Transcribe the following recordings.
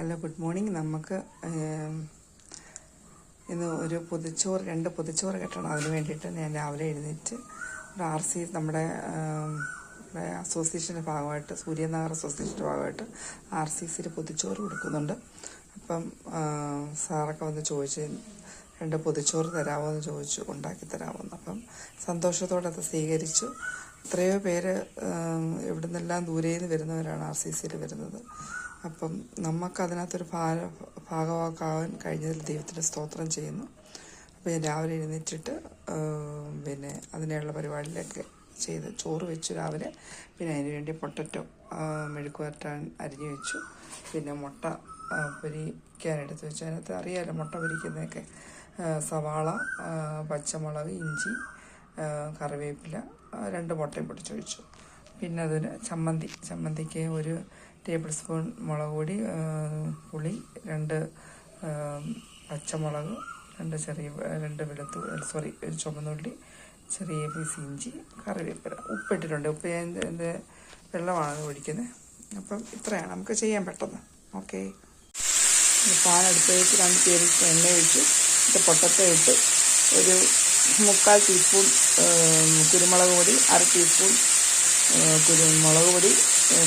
Hello good morning നമുക്ക് ഇന്ന് ഒരു പൊതിച്ചോറ് രണ്ട് പൊതിച്ചോറ് കെട്ടണം. അതിന് വേണ്ടിയിട്ട് ഞാൻ രാവിലെ എഴുന്നേറ്റ് ഒരു ആർ സി നമ്മുടെ അസോസിയേഷന്റെ ഭാഗമായിട്ട് സൂര്യനഗർ അസോസിയേഷന്റെ ഭാഗമായിട്ട് ആർ സി സിയിൽ പൊതിച്ചോറ് കൊടുക്കുന്നുണ്ട്. അപ്പം സാറൊക്കെ വന്ന് ചോദിച്ച് രണ്ട് പൊതിച്ചോറ് തരാമോ എന്ന് ചോദിച്ചു ഉണ്ടാക്കി തരാമോ എന്ന് അപ്പം സന്തോഷത്തോടെ അത് സ്വീകരിച്ചു. എത്രയോ പേര് എവിടെ എവിടുന്നെല്ലാം ദൂരെ നിന്ന് വരുന്നവരാണ് ആർ സി സിയിൽ വരുന്നത്. അപ്പം നമുക്ക് അതിനകത്തൊരു ഭാര ഭാഗമാക്കാൻ കഴിഞ്ഞതിൽ ദൈവത്തിന് സ്തോത്രം ചെയ്യുന്നു. അപ്പോൾ ഞാൻ രാവിലെ എഴുന്നേറ്റിട്ട് പിന്നെ അതിനുള്ള പരിപാടിയിലൊക്കെ ചെയ്ത് ചോറ് വെച്ചു രാവിലെ. പിന്നെ അതിന് വേണ്ടി പൊട്ടറ്റോ മെഴുക്ക് വരട്ടാൻ അരിഞ്ഞു വെച്ചു. പിന്നെ മുട്ട പൊരിക്കാനെടുത്ത് വെച്ചു. അതിനകത്ത് അറിയാമല്ലോ മുട്ട പൊരിക്കുന്നതൊക്കെ. സവാള പച്ചമുളക് ഇഞ്ചി കറിവേപ്പില രണ്ട് മുട്ടയും പൊടിച്ചൊഴിച്ചു പിന്നെ അതിന് ചമ്മന്തി. ചമ്മന്തിക്ക് ഒരു ടേബിൾ സ്പൂൺ മുളക് പൊടി പുളി രണ്ട് പച്ചമുളക് രണ്ട് ചെറിയ രണ്ട് വെളുത്തു സോറി ഒരു ചുമന്നുള്ളി ചെറിയ പീസ് ഇഞ്ചി കറിവേപ്പില. ഉപ്പിട്ടിട്ടുണ്ട്. ഉപ്പ് ഞാൻ ഇത് വെള്ളമാണ് ഒഴിക്കുന്നത് അപ്പം ഇത്രയാണ്. നമുക്ക് ചെയ്യാൻ പെട്ടെന്ന്. ഓക്കെ. പാൻ അടുത്ത് വെച്ച് രണ്ട് ടേബിൾ സ്പൂൺ എണ്ണ ഒഴിച്ച് ഇത് പൊട്ടത്തെ ഇട്ട് ഒരു മുക്കാൽ ടീസ്പൂൺ കുരുമുളക് പൊടി അര ടീസ്പൂൺ കുരുമുളക് പൊടി ഏ,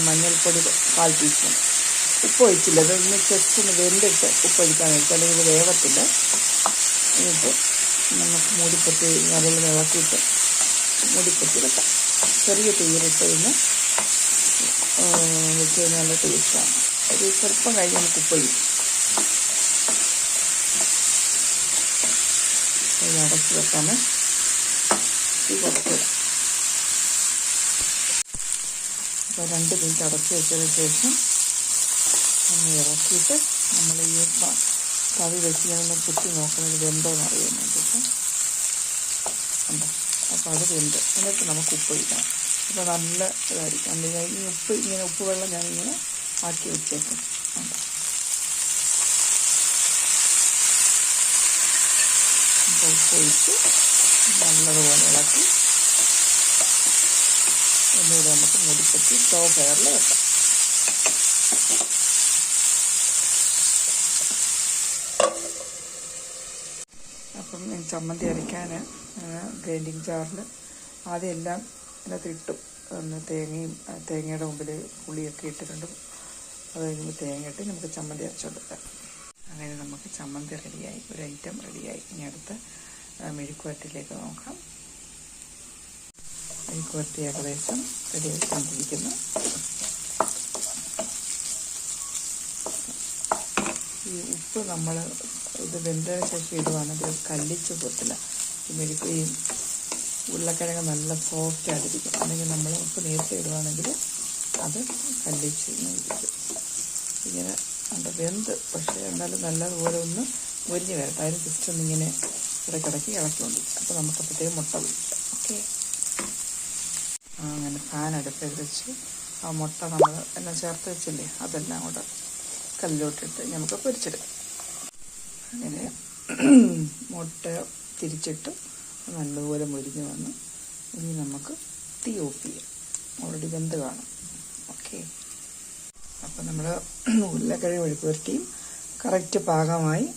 മഞ്ഞൾപ്പൊടി കാൽ ടീസ്പൂൺ ഉപ്പ് ഒഴിച്ചില്ല. അതൊന്ന് ജസ്റ്റ് ഒന്ന് വെന്തിട്ട് ഉപ്പ് ഒഴിക്കാൻ അല്ലെങ്കിൽ ഇത് വേവത്തില്ല. എന്നിട്ട് നമുക്ക് മൂടിപ്പത്തി നല്ലോണം ഇളക്കിയിട്ട് മൂടിപ്പത്തി വെക്കാം. ചെറിയ തീയിലിട്ട് ഇന്ന് വെച്ച് കഴിഞ്ഞാൽ നല്ല ടേസ്റ്റാണ് ഒരു ചെറുപ്പം കഴിഞ്ഞ് നമുക്ക് ഉപ്പ് ഒഴിക്കും. അടച്ച് വെക്കാമേ. ഈ കുറച്ച് അപ്പോൾ രണ്ട് മിനിറ്റ് അടച്ച് വെച്ചതിന് ശേഷം ഒന്ന് ഇറക്കിയിട്ട് നമ്മൾ ഈ കവി തവി വെച്ച് ഞാനൊന്ന് കുത്തി നോക്കുന്നത് വെന്തോന്ന് അറിയാൻ വേണ്ടിയിട്ട്. ഉണ്ടോ അപ്പോൾ അത് വെന്ത്. എന്നിട്ട് നമുക്ക് ഉപ്പ് ഒഴിക്കണം. അപ്പോൾ നല്ല ഇതായിരിക്കും. അല്ലെങ്കിൽ ഈ ഉപ്പ് ഇങ്ങനെ ഉപ്പ് വെള്ളം ഞാനിങ്ങനെ ആക്കി വെച്ചേക്കും. ഉണ്ടോ അപ്പോൾ ഉപ്പ് ഒഴിച്ച് നല്ലതുപോലെ ഇളക്കി ഒന്നുകൂടെ നമുക്ക് മുടിപ്പറ്റി സ്റ്റവ് ഫയറിൽ വെക്കാം. അപ്പം ചമ്മന്തി അരയ്ക്കാൻ ഗ്രൈൻഡിങ് ജാറിൽ ആദ്യം എല്ലാം അതിനകത്ത് ഇട്ടും. ഒന്ന് തേങ്ങയും തേങ്ങയുടെ മുമ്പിൽ പുളിയൊക്കെ ഇട്ടിട്ടുണ്ട്. അത് കഴിയുമ്പോൾ തേങ്ങ ഇട്ട് നമുക്ക് ചമ്മന്തി അരച്ചുകൊടുക്കാം അങ്ങനെ നമുക്ക് ചമ്മന്തി റെഡിയായി ഒരു ഐറ്റം റെഡിയായി ഇനി അടുത്ത് മെഴുക്കുവരട്ടിലേക്ക് നോക്കാം. മെഴുക്കുവരട്ടി ഏകദേശം റെഡിയായിക്കൊണ്ടിരിക്കുന്നു ഈ ഉപ്പ് നമ്മൾ ഇത് വെന്തതിന് ശേഷം ഇടുവാണെങ്കിൽ കല്ലിച്ച് പൊട്ടില്ല. ഈ മെഴുക്ക് ഈ ഉരുളക്കിഴങ്ങ് നല്ല സോഫ്റ്റ് ആയിട്ടിരിക്കും. അല്ലെങ്കിൽ നമ്മൾ ഉപ്പ് നേരത്തെ ഇടുവാണെങ്കിൽ അത് കല്ലിച്ച് ഇങ്ങനെ അത് വെന്ത് പക്ഷേ എന്നാലും നല്ലതുപോലെ ഒന്ന് മുരിഞ്ഞ് വരട്ടെ. അതിന് ജസ്റ്റ് ഒന്ന് ഇങ്ങനെ ഇടയ്ക്കിടയ്ക്ക് ഇളക്കിക്കൊണ്ടിരിക്കും. അപ്പോൾ നമുക്ക് അപ്പോഴത്തേക്ക് മുട്ട ഫാൻ അടുപ്പിൽ വെച്ച് ആ മുട്ട നമ്മൾ എല്ലാം ചേർത്ത് വെച്ചില്ലേ അതെല്ലാം കൂടെ കല്ലിലോട്ടിട്ട് നമുക്ക് പൊരിച്ചെടുക്കാം. അങ്ങനെ മുട്ട തിരിച്ചിട്ട് നല്ലപോലെ മുരിഞ്ഞ് വന്ന് ഇനി നമുക്ക് തീ ഓഫ് ചെയ്യാം. ഓൾറെഡി വെന്ത് കാണും. ഓക്കെ അപ്പം നമ്മൾ ഉരുളക്കിഴങ്ങ് വെളുപ്പുരട്ടിയും കറക്റ്റ് പാകമായി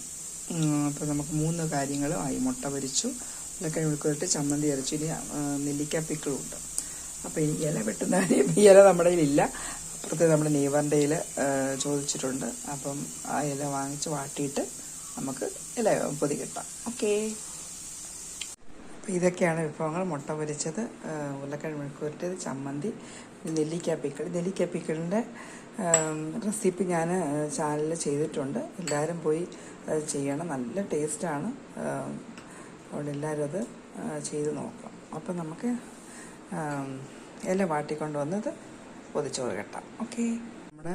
അപ്പോൾ നമുക്ക് മൂന്ന് കാര്യങ്ങളും ആയി. മുട്ട പൊരിച്ചു ഉരുളക്കിഴങ്ങ് വെളുപ്പുരട്ടി ചമ്മന്തി അരച്ചു ഇനി പിക്കിളും ഉണ്ട്. അപ്പോൾ ഈ ഇല വെട്ടുന്ന കാര്യം ഈ ഇല നമ്മുടെ ഇല്ല അപ്പുറത്ത് നമ്മുടെ നെയ്വറിന്റെ ഇല ചോദിച്ചിട്ടുണ്ട്. അപ്പം ആ ഇല വാങ്ങിച്ച് വാട്ടിയിട്ട് നമുക്ക് ഇല പൊതി കിട്ടാം ഓക്കേ. അപ്പോൾ ഇതൊക്കെയാണ് വിഭവങ്ങൾ. മുട്ട പൊരിച്ചത് ഉരുളക്കിഴങ്ങ് മെഴുക്കുവരട്ടിയത് ചമ്മന്തി നെല്ലിക്ക പിക്കിൾ നെല്ലിക്ക പിക്കിളിന്റെ റെസിപ്പി ഞാൻ ചാനലിൽ ചെയ്തിട്ടുണ്ട്. എല്ലാവരും പോയി അത് ചെയ്യണം. നല്ല ടേസ്റ്റാണ്. അവിടെ എല്ലാവരും അത് ചെയ്ത് നോക്കാം അപ്പം നമുക്ക് ഇല വാട്ടിക്കൊണ്ട് വന്നത് പൊതിച്ചോറ് കെട്ടാം. ഓക്കെ? നമ്മുടെ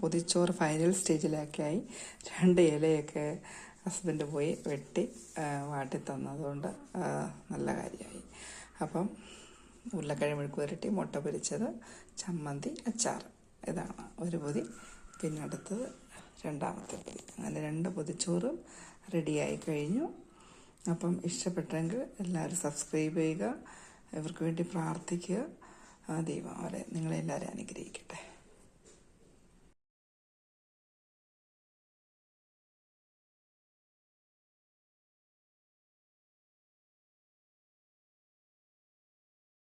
പൊതിച്ചോറ് ഫൈനൽ സ്റ്റേജിലൊക്കെ ആയി രണ്ട് ഇലയൊക്കെ ഹസ്ബൻഡ് പോയി വെട്ടി വാട്ടി തന്നതുകൊണ്ട് നല്ല കാര്യമായി. അപ്പം ഉരുളക്കിഴങ്ങ് മെഴുക്ക് പുരട്ടി മുട്ട പൊരിച്ചത് ചമ്മന്തി അച്ചാർ. ഇതാണ് ഒരു പൊതി. പിന്നെ അടുത്തത് രണ്ടാമത്തെ പൊതി. അങ്ങനെ രണ്ട് പൊതിച്ചോറും റെഡിയായി കഴിഞ്ഞു. അപ്പം ഇഷ്ടപ്പെട്ടെങ്കിൽ എല്ലാവരും സബ്സ്ക്രൈബ് ചെയ്യുക. ഇവർക്ക് വേണ്ടി പ്രാർത്ഥിക്കുക. ആ ദൈവം അവരെ നിങ്ങളെല്ലാവരും അനുഗ്രഹിക്കട്ടെ.